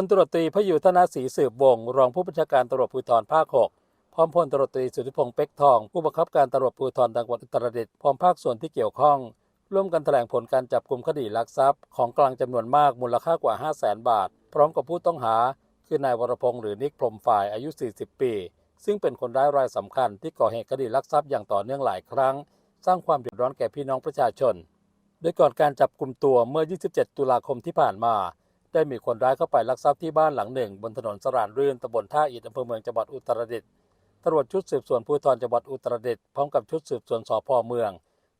ลตรวจตรีพยุทธนาศรีสืบวงศ์รองผู้บัญชาการตำรวจภูธรภาค 6 พร้อมพลตรวจตรีสุทธิพงษ์เป็กทอง ผู้บังคับการตำรวจภูธรจังหวัดอุตรดิตถ์พร้อมภาคส่วนที่เกี่ยวข้อง ร่วมกันแถลงผลการจับกลุ่มคดีลักทรัพย์ ของกลางจำนวนมากมูลค่ากว่า 5 0 0แสนบาท พร้อมกับผู้ต้องหา คือนายวรพงษ์หรือนิกพรหมฝ่ายอายุ 40 ปี ซึ่งเป็นคนร้ายรายสำคัญที่ก่อเหตุคดีลักทรัพย์อย่างต่อเนื่องหลายครั้ง สร้างความเดือดร้อนแก่พี่น้องประชาชน โดยก่อนการจับกลุ่มตัวเมื่อ 27 ตุลาคมที่ผ่านมา ได้มีคนร้ายเข้าไปลักทรัพย์ที่บ้านหลังหนึ่ง บนถนนสรานรื่นตำบลท่าอิฐอำเภอเมืองจังหวัดอุตรดิตถ์ตำรวจชุดสืบสวนภูธรจังหวัดอุตรดิตถ์พร้อมกับชุดสืบสวนสพเมือง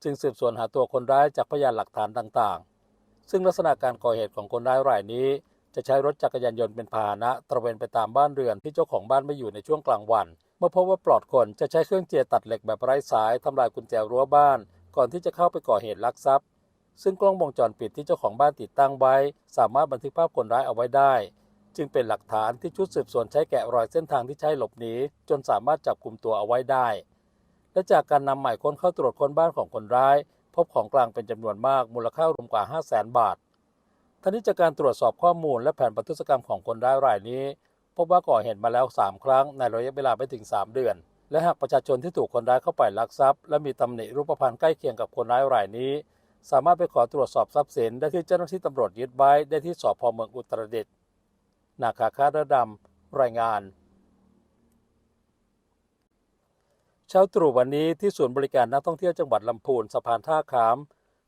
จึงสืบสวนหาตัวคนร้ายจากพยานหลักฐานต่างๆ ซึ่งลักษณะการก่อเหตุของคนร้ายรายนี้ จะใช้รถจักรยานยนต์เป็นพาหนะตระเวนไปตามบ้านเรือนที่เจ้าของบ้านไม่อยู่ในช่วงกลางวัน เมื่อพบว่าปลอดคนจะใช้เครื่องเจียตัดเหล็กแบบไร้สายทำลายกุญแจรั้วบ้าน ก่อนที่จะเข้าไปก่อเหตุลักทรัพย์ ซึ่งกล้องวงจรปิดที่เจ้าของบ้านติดตั้งไว้ สามารถบันทึกภาพคนร้ายเอาไว้ได้ จึงเป็นหลักฐานที่ชุดสืบสวนใช้แกะรอยเส้นทางที่ใช้หลบหนีจนสามารถจับกลุ่มตัวเอาไว้ได้ และจากการนำหมายค้นเข้าตรวจค้นบ้านของคนร้าย พบของกลางเป็นจำนวนมากมูลค่ารวมกว่า 5 0 0แสนบาททั้งนี้จากการตรวจสอบข้อมูลและแผนปฏิษกรรมของคนร้ายรายนี้ พบว่าก่อเหตุมาแล้ว 3 ครั้งในระยะเวลาไม่ถึง 3 เดือน และหากประชาชนที่ถูกคนร้ายเข้าไปลักทรัพย์ และมีตำหนิรูปพรรณใกล้เคียงกับคนร้ายรายนี้ สามารถไปขอตรวจสอบทรัพย์สินได้ที่เจ้าหน้าที่ตำรวจยึดไว้ได้ที่สพเมืองอุตรดิตถ์นาคาคาระดำรายงาน เช้าตรู่วันนี้ที่ศูนย์บริการนักท่องเที่ยวจังหวัดลำพูนสะพานท่าขาม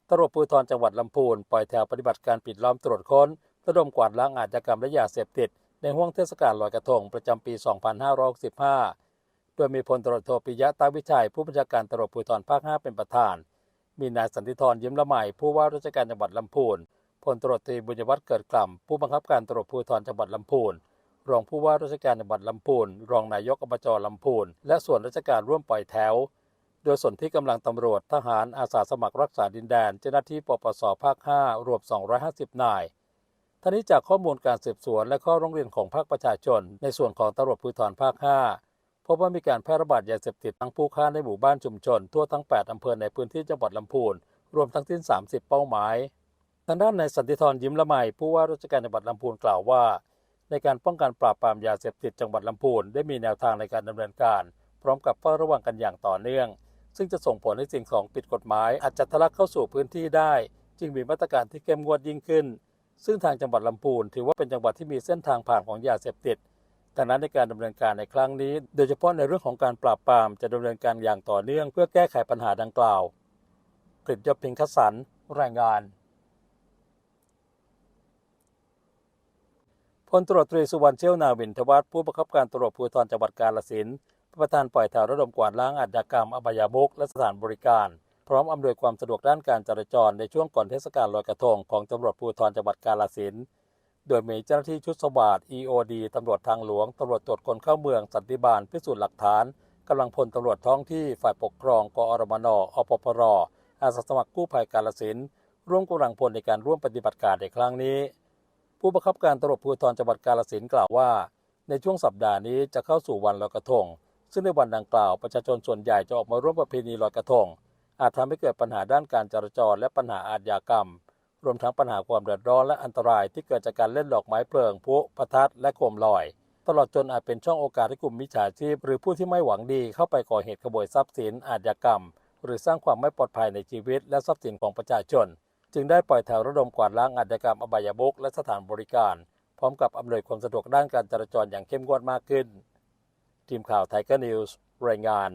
ตำรวจภูธรจังหวัดลำพูนปล่อยแถวปฏิบัติการปิดล้อมตรวจค้นระดมกวาดล้างอาชญากรรมและยาเสพติด ในห้วงเทศกาลลอยกระทงประจำปี 2565 โดยมีพลตรวจโทปิยะตาวิชัย ผู้บัญชาการตำรวจภูธรภาค 5 เป็นประธาน มีนายสันติธรยิ้มละไมผู้ว่าราชการจังหวัดลำพูนพลตรวจตรีบุญยวัฒน์เกิดกล่ำผู้บังคับการตำรวจภูธรจังหวัดลำพูนรองผู้ว่าราชการจังหวัดลำพูนรองนายกอบจลำพูนและส่วนราชการร่วมปล่อยแถว โดยส่วนที่กำลังตำรวจทหารอาสาสมัครรักษาดินแดน เจ้าหน้าที่ปปสภาค 5 รวม 250 นายท่านี้จากข้อมูลการสืบสวนและข้อร้องเรียนของภาคประชาชน ในส่วนของตำรวจภูธรภาค 5 พบว่ามีการแพร่ระบาดยาเสพติดทั้งผู้ค้าในหมู่บ้านชุมชน ทั่วทั้ง 8 อำเภอในพื้นที่จังหวัดลำพูน รวมทั้งสิ้น 30 เป้าหมาย ทางด้านนายสันติธรยิ้มละไมผู้ว่าราชการจังหวัดลำพูนกล่าวว่า ในการป้องกันปราบปรามยาเสพติดจังหวัดลำพูนได้มีแนวทางในการดำเนินการ พร้อมกับเฝ้าระวังกันอย่างต่อเนื่อง ซึ่งจะส่งผลให้สิ่งของผิดกฎหมายอาจจะทะลักเข้าสู่พื้นที่ได้ จึงมีมาตรการที่เข้มงวดยิ่งขึ้น ซึ่งทางจังหวัดลำพูนถือว่าเป็นจังหวัดที่มีเส้นทางผ่านของยาเสพติด ดังนั้นในการดำเนินการในครั้งนี้ โดยเฉพาะในเรื่องของการปราบปรามจะดำเนินการอย่างต่อเนื่อง เพื่อแก้ไขปัญหาดังกล่าวกฤษยพิงคสันรายงานพลตรวจตรีสุวรรณเชี่ยวนาวินทวัฒน์ผู้บังคับการตำรวจภูธรจังหวัดกาฬสินธุ์ประธานปล่อยแถวระดมกวาดล้างอาชญากรรมอบายมุกและสถานบริการ พร้อมอำนวยความสะดวกด้านการจราจรในช่วงก่อนเทศกาลลอยกระทงของตำรวจภูธรจังหวัดกาฬสินธุ์ โดยมีเจ้าหน้าที่ชุดสวัสด EOD ตำรวจทางหลวง ตำรวจตรวจคนเข้าเมือง สันติบาล พิสูจน์หลักฐาน กำลังพลตำรวจท้องที่ ฝ่ายปกครอง กอรมน อปพรอาสาสมัครกู้ภัยกาฬสิน ร่วมกำลังพลในการร่วมปฏิบัติการในครั้งนี้ ผู้บังคับการตำรวจภูธรจังหวัดกาฬสินกล่าวว่า ในช่วงสัปดาห์นี้จะเข้าสู่วันลอยกระทง ซึ่งในวันดังกล่าวประชาชนส่วนใหญ่จะออกมาร่วมประเพณีลอยกระทง อาจทำให้เกิดปัญหาด้านการจราจรและปัญหาอาชญากรรม รวมทั้งปัญหาความเดือดร้อนและอันตรายที่เกิดจากการเล่นดอกไม้เพลิงพุประทัดและโคมลอย ตลอดจนอาจเป็นช่องโอกาสให้กลุ่มมิจฉาชีพ หรือผู้ที่ไม่หวังดีเข้าไปก่อเหตุขโมยทรัพย์สินอาชญากรรม หรือสร้างความไม่ปลอดภัยในชีวิตและทรัพย์สินของประชาชน จึงได้ปล่อยแถวระดมกวาดล้างอาชญากรรมอบายมุกและสถานบริการ พร้อมกับอำนวยความสะดวกด้านการจราจรอย่างเข้มงวดมากขึ้น ทีมข่าวไทเกอร์นิวส์รายงาน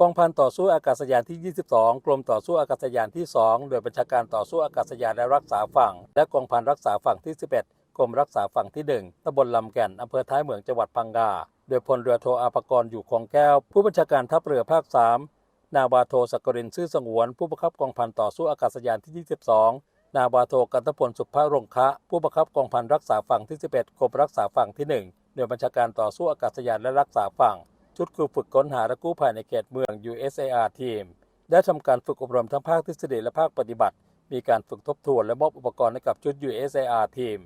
กองพันต่อสู้อากาศยานที่ 22 กรมต่อสู้อากาศยานที่ 2 โดยบัญชาการต่อสู้อากาศยานและรักษาฝั่ง และกองพันรักษาฝั่งที่ 11 กรมรักษาฝั่งที่ 1ตำบลลำแก่นอำเภอท้ายเหมืองจังหวัดพังงา โดยพลเรือโทอาภกรอยู่คงแก้ว ผู้บัญชาการทัพเรือภาค 3 นาวาโทสกกรินซื่อสงวน ผู้บังคับกองพันต่อสู้อากาศยานที่ 22 นาวาโทกันตพลสุภารงคะ ผู้บังคับกองพันรักษาฝั่งที่ 11 กรมรักษาฝั่งที่ 1 โดยบัญชาการต่อสู้อากาศยานและรักษาฝั่ง ชุดครูฝึกค้นหาและกู้ภัยในเขตเมือง USAR ทีม ได้ทำการฝึกอบรมทั้งภาคทฤษฎีและภาคปฏิบัติ มีการฝึกทบทวนและมอบอุปกรณ์ให้กับชุด USAR ทีม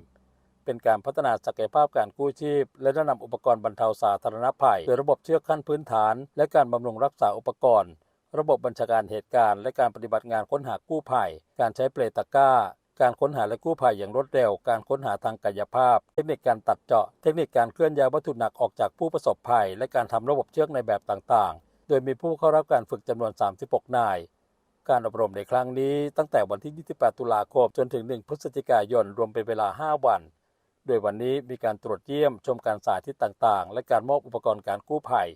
เป็นการพัฒนาศักยภาพการกู้ชีพ และแนะนำอุปกรณ์บรรเทาสาธารณภัยโดยระบบเชือกขั้นพื้นฐาน และการบำรุงรักษาอุปกรณ์ ระบบบัญชาการเหตุการณ์ และการปฏิบัติงานค้นหากู้ภัย การใช้เปลตะก้า การค้นหาและกู้ภัยอย่างรวดเร็ว การค้นหาทางกายภาพ เทคนิคการตัดเจาะ เทคนิคการเคลื่อนย้ายวัตถุหนักออกจากผู้ประสบภัย และการทำระบบเชือกในแบบต่างๆ โดยมีผู้เข้ารับการฝึกจำนวน 36 นาย การอบรมในครั้งนี้ตั้งแต่วันที่ 28 ตุลาคมจนถึง 1 พฤศจิกายน รวมเป็นเวลา 5 วัน โดยวันนี้มีการตรวจเยี่ยมชมการสาธิตต่างๆ และการมอบอุปกรณ์การกู้ภัย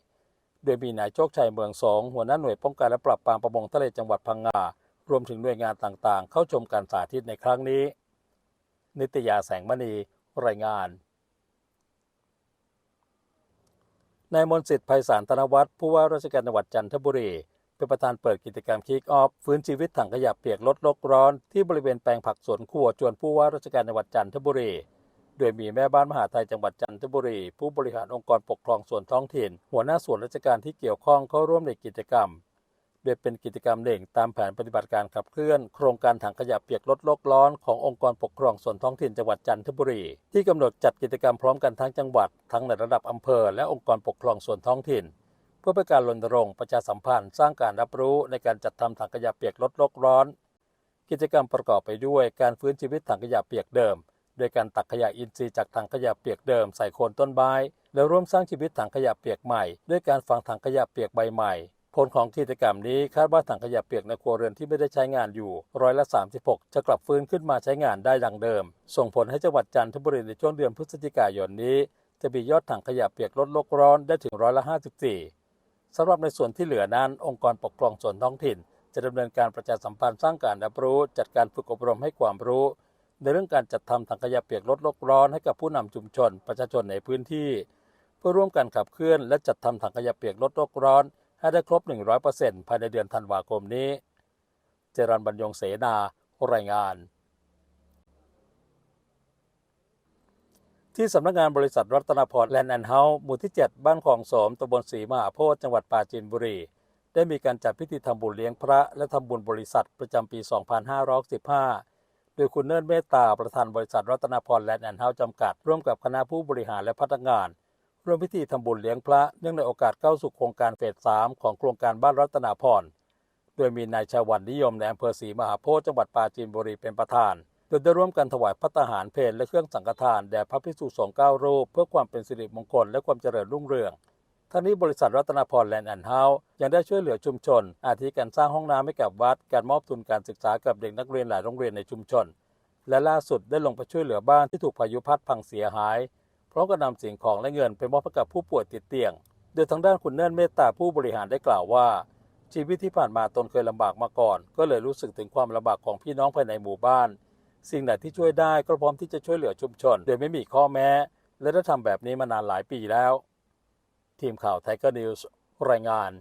โดยมีนายโชคชัยเมืองสองหัวหน้าหน่วยป้องกันและปราบปรามประมงทะเลจังหวัดพังงา รวมถึงหน่วยงานต่างๆ เข้าชมการสาธิตในครั้งนี้ นิตยาแสงมณีรายงานนายมนสิทธิ์ไพศาลธนวัฒน์ผู้ว่าราชการจังหวัดจันทบุรีเป็นประธานเปิดกิจกรรมคิกออฟฟื้นชีวิตถังขยะเปียกลดโลกร้อน ที่บริเวณแปลงผักสวนครัวจวนผู้ว่าราชการจังหวัดจันทบุรี โดยมีแม่บ้านมหาไทยจังหวัดจันทบุรี ผู้บริหารองค์กรปกครองส่วนท้องถิ่น หัวหน้าส่วนราชการที่เกี่ยวข้องเข้าร่วมในกิจกรรม โดยเป็นกิจกรรมหนึ่งตามแผนปฏิบัติการขับเคลื่อน โครงการถังขยะเปียกลดโลกร้อนขององค์กรปกครองส่วนท้องถิ่นจังหวัดจันทบุรี ที่กำหนดจัดกิจกรรมพร้อมกันทั้งจังหวัด ทั้งในระดับอำเภอและองค์กรปกครองส่วนท้องถิ่น เพื่อเป็นการรณรงค์ประชาสัมพันธ์ สร้างการรับรู้ในการจัดทำถังขยะเปียกลดโลกร้อน กิจกรรมประกอบไปด้วยการฟื้นชีวิตถังขยะเปียกเดิมโดยการตักขยะอินทรีย์จากถังขยะเปียกเดิมใส่โคนต้นไม้ แล้วร่วมสร้างชีวิตถังขยะเปียกใหม่ ด้วยการฝังถังขยะเปียกใบใหม่ ผลของกิจกรรมนี้คาดว่าถังขยะเปียกในครัวเรือนที่ไม่ได้ใช้งานอยู่ร้อยละ 36 จะกลับฟื้นขึ้นมาใช้งานได้ดังเดิม ส่งผลให้จังหวัดจันทบุรีในช่วงเดือนพฤศจิกายนนี้ จะมียอดถังขยะเปียกลดโลกร้อนได้ถึงร้อยละ 54 สำหรับในส่วนที่เหลือนั้น องค์กรปกครองส่วนท้องถิ่น จะดำเนินการประชาสัมพันธ์สร้างการรับรู้ จัดการฝึกอบรมให้ความรู้ ในเรื่องการจัดทำถังขยะเปียกลดโลกร้อนให้กับผู้นำชุมชน ประชาชนในพื้นที่ เพื่อร่วมกันขับเคลื่อน และจัดทำถังขยะเปียกลดโลกร้อน ให้ได้ครบ 100%ภายในเดือนธันวาคมนี้ เจรันบรรยงเสนา รายงาน ที่สำนักงานบริษัทรัตนพรแลนด์แอนด์เฮาส์หมู่ที่ 7 บ้านคลองสมตำบลศรีมหาโพธิ์จังหวัดปราจีนบุรี ได้มีการจัดพิธีทำบุญเลี้ยงพระ และทำบุญบริษัทประจำปี 2515โดยคุณเนิร์นเมตตา ประธานบริษัทรัตนพรแลนด์แอนด์เฮาส์จำกัด ร่วมกับคณะผู้บริหารและพนักงาน ร่วมพิธีทำบุญเลี้ยงพระเนื่องในโอกาสเข้าสู่โครงการเฟส3ของโครงการบ้านรัตนาพรโดยมีนายชาวันนิยมในอำเภอศรีมหาโพธิ์จังหวัดปราจีนบุรีเป็นประธาน โดยได้ร่วมกันถวายพัตตาหารเพลและเครื่องสังฆทานแด่พระภิกษุสงฆ์เก้ารูป เพื่อความเป็นสิริมงคลและความเจริญรุ่งเรืองทั้งนี้บริษัทรัตนพรแลนด์แอนด์เฮาส์ยังได้ช่วยเหลือชุมชน อาทิการสร้างห้องน้ำให้กับวัด การมอบทุนการศึกษากับเด็กนักเรียนหลายโรงเรียนในชุมชน และล่าสุดได้ลงไปช่วยเหลือบ้านที่ถูกพายุพัดพังเสียหาย ร้อมกับนำสิ่งของและเงินไปมอบให้กับผู้ป่วยติดเตียง โดยทางด้านคุณเนิ่นเมตตาผู้บริหารได้กล่าวว่า ชีวิตที่ผ่านมาตนเคยลำบากมาก่อน ก็เลยรู้สึกถึงความลำบากของพี่น้องภายในหมู่บ้าน สิ่งไหนที่ช่วยได้ก็พร้อมที่จะช่วยเหลือชุมชน โดยไม่มีข้อแม้ และได้ทำแบบนี้มานานหลายปีแล้ว ทีมข่าวไทเกอร์นิวส์รายงาน